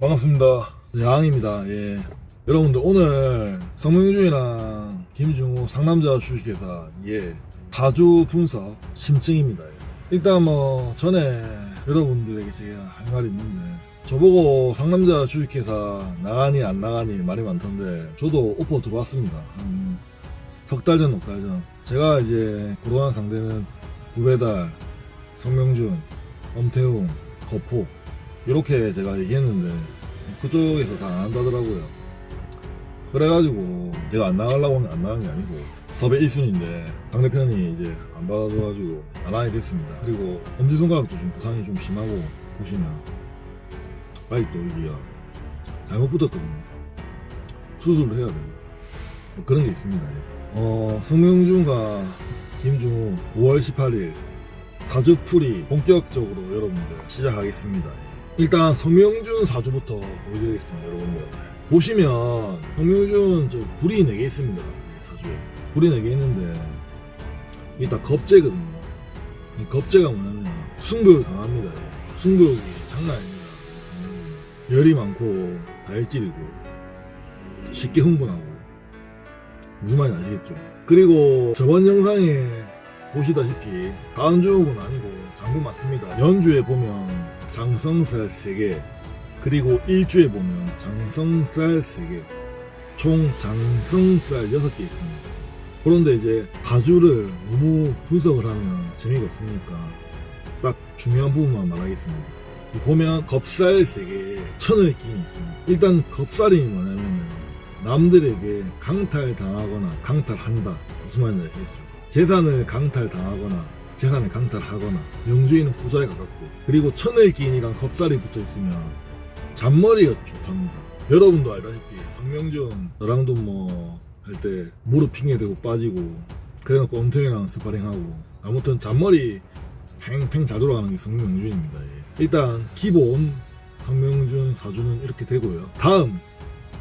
반갑습니다. 양입니다. 예. 여러분들 오늘 성명준이랑 김중우 상남자 주식회사 예 사주 분석 심층입니다. 예. 일단 뭐 전에 여러분들에게 제가 할 말이 있는데 저보고 상남자 주식회사 나가니 안 나가니 말이 많던데 저도 오퍼 들어왔습니다. 한석달 전, 넉 달 전. 제가 이제 고려한 상대는 구배달, 성명준, 엄태웅, 거포 이렇게 제가 얘기했는데 그쪽에서 다 안 한다더라고요. 그래가지고 제가 안 나가려고 하면 안 나간 게 아니고 섭외 1순위인데 상대편이 이제 안 받아줘가지고 안 하게 됐습니다. 그리고 엄지손가락도 좀 부상이 좀 심하고 보시면 아직도 여기가 잘못 붙었거든요. 수술을 해야 되고 뭐 그런 게 있습니다. 어, 성명준과 김중우 5월 18일 사주풀이 본격적으로 여러분들 시작하겠습니다. 일단 성명준 사주부터 보여드리겠습니다, 여러분들한테. 보시면 성명준 저 불이 4개 있습니다, 이 사주에. 불이 4개 있는데 이게 다 겁재거든요. 이 겁재가 뭐냐면 승부욕이 강합니다. 예. 승부욕이 장난 아닙니다. 열이 많고 다혈질이고 쉽게 흥분하고 무슨 말인지 아시겠죠? 그리고 저번 영상에 보시다시피 다음 주는 아니고 장구 맞습니다. 연주에 보면 장성살 3개 그리고 일주에 보면 장성살 3개 총 장성살 6개 있습니다. 그런데 이제 가주를 너무 분석을 하면 재미가 없으니까 딱 중요한 부분만 말하겠습니다. 보면 겁살 3개에 천을 끼인 있습니다. 일단 겁살이 뭐냐면은 남들에게 강탈당하거나 강탈한다. 무슨 말인지 알겠죠? 재산을 강탈당하거나 재산을 강탈하거나 명주인은 후자에 가깝고 그리고 천을기인이랑 겁살이 붙어 있으면 잔머리가 좋답니다. 여러분도 알다시피 성명준 너랑도 뭐 할 때 무릎 핑계 대고 빠지고 그래놓고 엄청이랑 스파링하고 아무튼 잔머리 팽팽 잘 돌아가는 게 성명준입니다. 예. 일단 기본 성명준 사주는 이렇게 되고요. 다음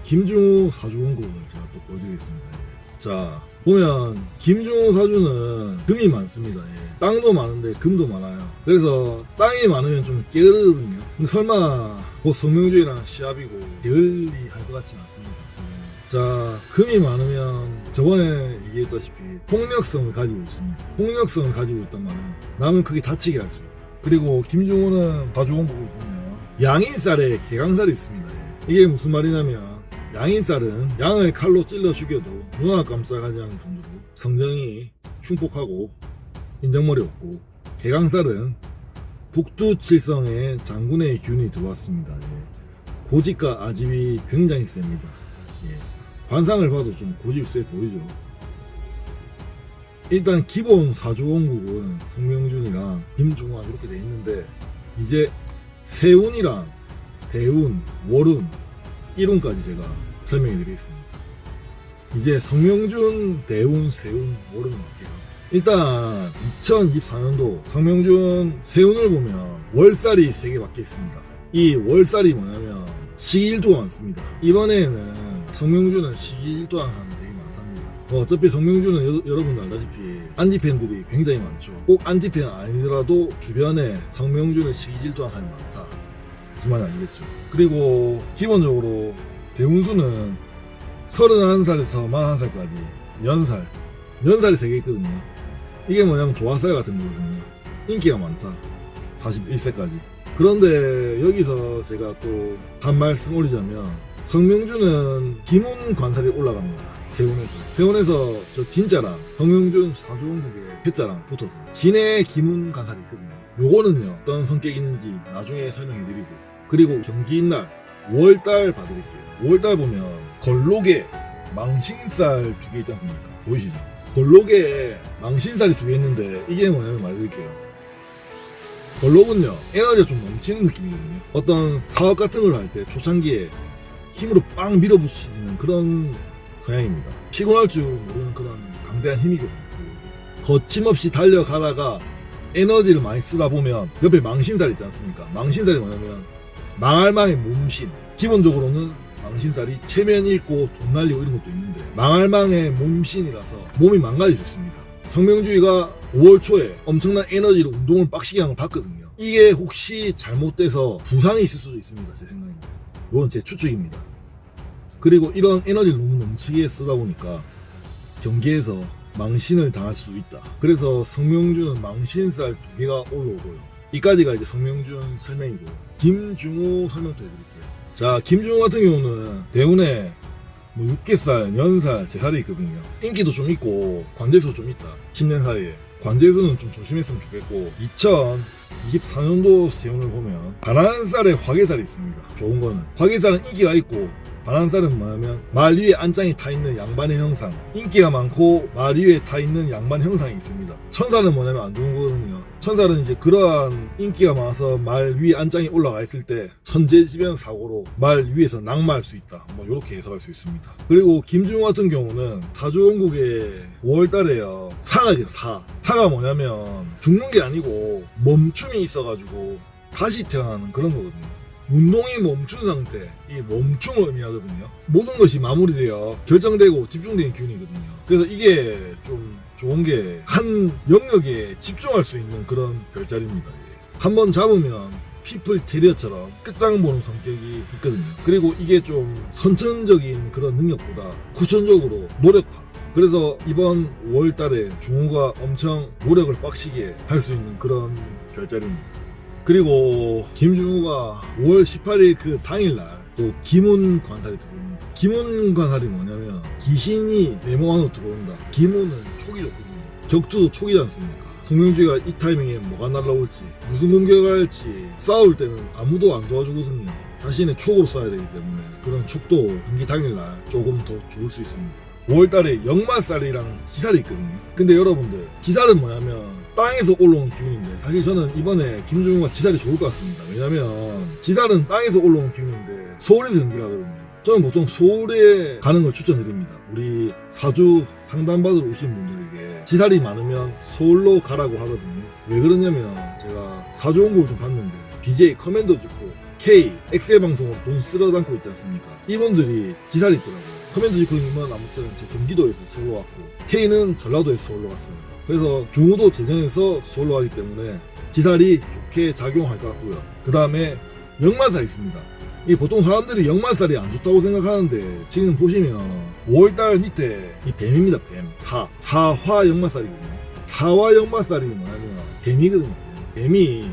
김중우 사주 원곡을 제가 또 보여드리겠습니다. 예. 자 보면 김중우 사주는 금이 많습니다. 예. 땅도 많은데 금도 많아요. 그래서 땅이 많으면 좀 게으르거든요. 설마 곧 성명주의랑 시합이고 게을리 할 것 같지는 않습니다. 예. 자 금이 많으면 저번에 얘기했다시피 폭력성을 가지고 있습니다. 폭력성을 가지고 있단 말은 남을 크게 다치게 할 수 있다. 그리고 김중우는 사주 원곡을 보면 양인살에 개강살이 있습니다. 예. 이게 무슨 말이냐면 양인살은 양을 칼로 찔러 죽여도 눈알 깜짝하지 않을 정도로 성정이 흉폭하고 인정머리 없고 개강살은 북두칠성에 장군의 기운이 들어왔습니다. 예. 고집과 아집이 굉장히 셉니다. 예. 관상을 봐도 좀 고집 세 보이죠. 일단 기본 사주원국은 성명준이랑 김중환 이렇게 돼 있는데 이제 세운이랑 대운, 월운, 일운까지 제가 설명해 드리겠습니다. 이제 성명준, 대운, 세운, 월운 할게요. 일단 2024년도 성명준 세운을 보면 월살이 3개 박혀 있습니다. 이 월살이 뭐냐면 시일도가 많습니다. 이번에는 성명준은 시일도가 하는 되게 많답니다. 뭐 어차피 성명준은 여, 여러분도 알다시피 안티팬들이 굉장히 많죠. 꼭 안티팬 아니더라도 주변에 성명준의 시일도가 하는 많다. 말인지 알겠죠. 그리고 기본적으로 대운수는 31살에서 41살까지 연살, 연살이 3개 있거든요. 이게 뭐냐면 도화살 같은 거거든요. 인기가 많다. 41세까지. 그런데 여기서 제가 또 한 말씀 올리자면 성명준은 김훈 관살이 올라갑니다. 대운에서. 대운에서 저 진짜랑 성명준 사주원국의 해자랑 붙어서 진의 김훈 관살이 있거든요. 요거는요 어떤 성격이 있는지 나중에 설명해 드리고 그리고 경기인 날 5월달 봐드릴게요. 5월달 보면 걸록에 망신살 두 개 있지 않습니까? 보이시죠? 걸록에 망신살이 두 개 있는데 이게 뭐냐면 말해드릴게요. 걸록은요 에너지가 좀 넘치는 느낌이거든요. 어떤 사업 같은 걸 할 때 초창기에 힘으로 빵 밀어붙이는 그런 성향입니다. 피곤할 줄 모르는 그런 강대한 힘이거든요. 거침없이 달려가다가 에너지를 많이 쓰다 보면 옆에 망신살 있지 않습니까? 망신살이 뭐냐면 망할 망의 몸신. 기본적으로는 망신살이 체면 잃고 돈 날리고 이런 것도 있는데 망할 망의 몸신이라서 몸이 있습니다. 성명주의가 5월 초에 엄청난 에너지로 운동을 빡시게 하는 걸 봤거든요. 이게 혹시 잘못돼서 부상이 있을 수도 있습니다. 제 생각입니다. 이건 제 추측입니다. 그리고 이런 에너지를 너무 넘치게 쓰다 보니까 경기에서 망신을 당할 수 있다. 그래서 성명준은 망신살 두 개가 올라오고요. 이까지가 이제 성명준 설명이고요. 김중호 설명 또 해드릴게요. 자, 김중호 같은 경우는 대운에 뭐 육개살, 년살, 제살이 있거든요. 인기도 좀 있고 관제수 좀 있다. 10년 사이에. 관제수는 좀 조심했으면 좋겠고 2024년도 세운을 보면 바란살에 화개살이 있습니다. 좋은 거는 화개살은 인기가 있고 바란살은 뭐냐면 말 위에 안장이 타 있는 양반의 형상 인기가 많고 말 위에 타 있는 양반 형상이 있습니다. 천살은 뭐냐면 안 좋은 거거든요. 천살은 이제 그러한 인기가 많아서 말 위에 안장이 올라가 있을 때 천재지변 사고로 말 위에서 낙마할 수 있다. 뭐 이렇게 해석할 수 있습니다. 그리고 김중호 같은 경우는 사주원국에 5월달에요. 사가 있어요 사. 사가 뭐냐면 죽는 게 아니고 멈춤이 있어가지고 다시 태어나는 그런 거거든요 운동이 멈춘 상태, 이 멈춤을 의미하거든요. 모든 것이 마무리되어 결정되고 집중되는 기운이거든요. 그래서 이게 좀 좋은 게 한 영역에 집중할 수 있는 그런 별자리입니다. 한번 잡으면 피플 테리어처럼 끝장 보는 성격이 있거든요. 그리고 이게 좀 선천적인 그런 능력보다 후천적으로 노력파. 그래서 이번 5월 달에 중우가 엄청 노력을 빡시게 할 수 있는 그런 별자리입니다. 그리고 김중우가 5월 18일 그 당일날 또 기문 관살이 들어옵니다. 기문 관살이 뭐냐면 귀신이 네모 안으로 들어온다. 촉이 좋거든요. 격투도 촉이지 않습니까? 송명주가 이 타이밍에 뭐가 날라올지 무슨 공격을 할지 싸울 때는 아무도 안 도와주거든요. 자신의 촉으로 쏴야 되기 때문에 그런 촉도 경기 당일날 조금 더 좋을 수 있습니다. 5월달에 역마살이랑 기살이 있거든요. 근데 여러분들 기살은 뭐냐면 땅에서 올라온 기운인데 사실 저는 이번에 김종우가 지살이 좋을 것 같습니다. 왜냐면 지살은 땅에서 올라온 기운인데 서울에서 경기를 하거든요. 저는 보통 서울에 가는 걸 추천드립니다. 우리 사주 상담받으러 오신 분들에게 지살이 많으면 서울로 가라고 하거든요. 왜 그러냐면 제가 사주 원고를 좀 봤는데 BJ 커맨더 짓고 K 엑셀 방송으로 돈 쓸어 담고 있지 않습니까? 이분들이 지살이 있더라고요. 커맨더 지코님은 아무튼 제 경기도에서 서울로 왔고 K는 전라도에서 서울로 갔어요. 그래서 중우도 대전에서 서울로 가기 때문에 지살이 좋게 작용할 것 같고요. 그 다음에 역마살이 있습니다. 이 보통 사람들이 역마살이 안 좋다고 생각하는데 지금 보시면 5월달 밑에 이 뱀입니다. 뱀. 사. 사화 역마살이거든요. 사화 역마살이 뭐냐면 뱀이거든요. 뱀이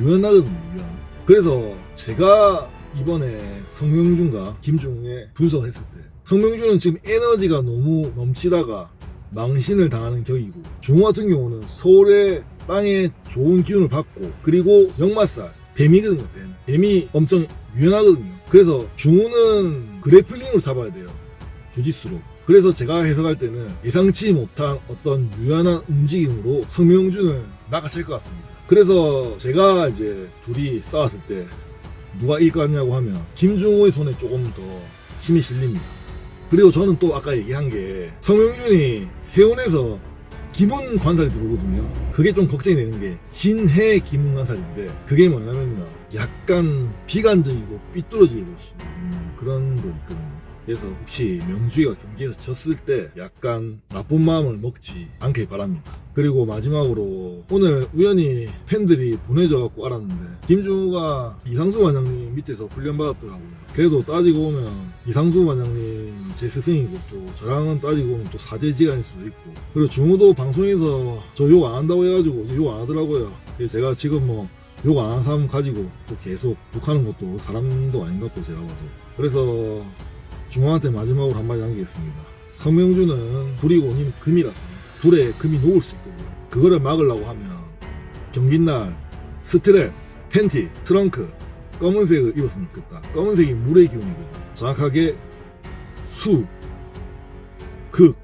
유연하거든요. 유연. 그래서 제가 이번에 성명준과 김중우의 분석을 했을 때 성명준은 지금 에너지가 너무 넘치다가 망신을 당하는 격이고 중우 같은 경우는 서울의 땅에 좋은 기운을 받고 그리고 역마살 뱀이거든요 뱀. 뱀이 엄청 유연하거든요. 그래서 중우는 그래플링으로 잡아야 돼요 주짓수로. 그래서 제가 해석할 때는 예상치 못한 어떤 유연한 움직임으로 성명준을 낚아챌 것 같습니다 그래서 제가 이제 둘이 싸웠을 때 누가 이길 것 같냐고 하면 김중호의 손에 조금 더 힘이 실립니다 그리고 저는 또 아까 얘기한 게 성명준이 세운에서 기문 관살이 들어오거든요. 그게 좀 걱정이 되는 게 진해 기문 관살인데 그게 뭐냐면요. 약간 비관적이고 삐뚤어지게 볼 수 있는 그런 거 있거든요. 그래서 혹시 명주이가 경기에서 졌을 때 약간 나쁜 마음을 먹지 않길 바랍니다. 그리고 마지막으로 오늘 우연히 팬들이 보내줘갖고 알았는데 김중우가 이상수 관장님 밑에서 훈련받았더라고요. 그래도 따지고 오면 이상수 관장님 제 스승이고 또 저랑은 따지고 오면 또 사제지간일 수도 있고 그리고 중우도 방송에서 저 욕 안 한다고 해가지고 욕 안 하더라고요. 그래서 제가 지금 뭐 욕안 하는 사람 가지고 또 계속 욕하는 것도 사람도 아닌 것 같고 제가 봐도 그래서 중호한테 마지막으로 한마디 남기겠습니다. 성명준은 불이 오님 금이라서 불에 금이 녹을 수 있거든요. 그거를 막으려고 하면 경기날 스트랩, 팬티, 트렁크 검은색을 입었으면 좋겠다. 검은색이 물의 기운이거든요. 정확하게 수, 극,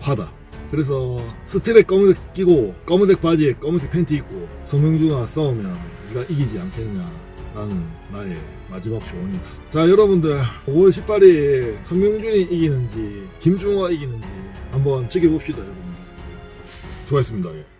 화다. 그래서 스트랩 검은색 끼고 검은색 바지에 검은색 팬티 입고 성명준과 싸우면 네가 이기지 않겠냐. 라는 나의 마지막 조언이다. 자, 여러분들 5월 18일 성명준이 이기는지 김중호가 이기는지 한번 지켜봅시다, 여러분들. 수고하셨습니다. 예.